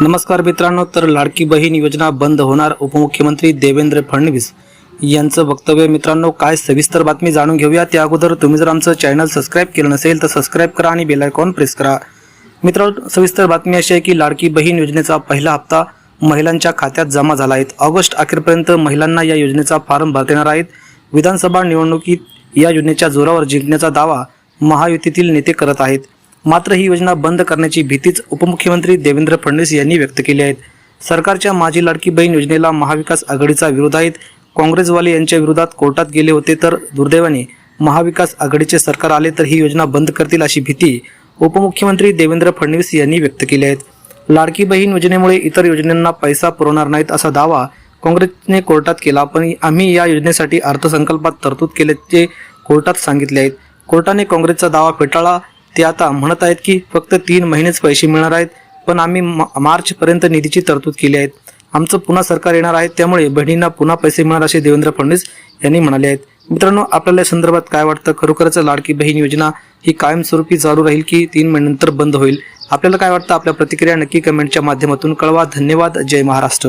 नमस्कार मित्रांनो तर लाडकी बहीण योजना बंद होणार उपमुख्यमंत्री देवेंद्र फडणवीस यांचं वक्तव्य मित्रांनो काय सविस्तर बातमी जाणून घेऊया. त्या अगोदर तुम्ही जर आमचं चॅनल सबस्क्राईब केलं नसेल तर सबस्क्राईब करा आणि बेल आयकॉन प्रेस करा. मित्रांनो सविस्तर बातमी अशी आहे की लाडकी बहीण योजनेचा पहिला हप्ता महिलांच्या खात्यात जमा झाला आहे. ऑगस्ट अखेरपर्यंत महिलांना या योजनेचा फॉर्म भरता येणार आहेत. विधानसभा निवडणुकीत या योजनेच्या जोरावर जिंकण्याचा दावा महायुतीतील नेते करत आहेत. मात्र ही योजना बंद करण्याची भीतीच उपमुख्यमंत्री देवेंद्र फडणवीस यांनी व्यक्त केली आहेत सरकारच्या माझी लाडकी बहीण योजनेला महाविकास आघाडीचा विरोध आहेत. काँग्रेसवाले यांच्या विरोधात कोर्टात गेले होते तर दुर्दैवाने महाविकास आघाडीचे सरकार आले तर ही योजना बंद करतील अशी भीती उपमुख्यमंत्री देवेंद्र फडणवीस यांनी व्यक्त केली आहेत लाडकी बहीण योजनेमुळे इतर योजनांना पैसा पुरवणार नाहीत असा दावा काँग्रेसने कोर्टात केला पण आम्ही या योजनेसाठी अर्थसंकल्पात तरतूद केल्याचे कोर्टात सांगितले आहेत कोर्टाने काँग्रेसचा दावा फेटाळला ते आता म्हणत आहेत की फक्त तीन महिनेच पैसे मिळणार आहेत पण आम्ही मा- मार्चपर्यंत निधीची तरतूद केली आहे. आमचं पुन्हा सरकार येणार आहे त्यामुळे बहिणींना पुन्हा पैसे मिळणार असे देवेंद्र फडणवीस यांनी म्हणाले आहेत. मित्रांनो आपल्याला या संदर्भात काय वाटतं? खरोखरच लाडकी बहीण योजना ही कायमस्वरूपी चालू राहील की तीन महिन्यानंतर बंद होईल? आपल्याला काय वाटतं? आपल्या प्रतिक्रिया नक्की कमेंटच्या माध्यमातून कळवा. धन्यवाद. जय महाराष्ट्र.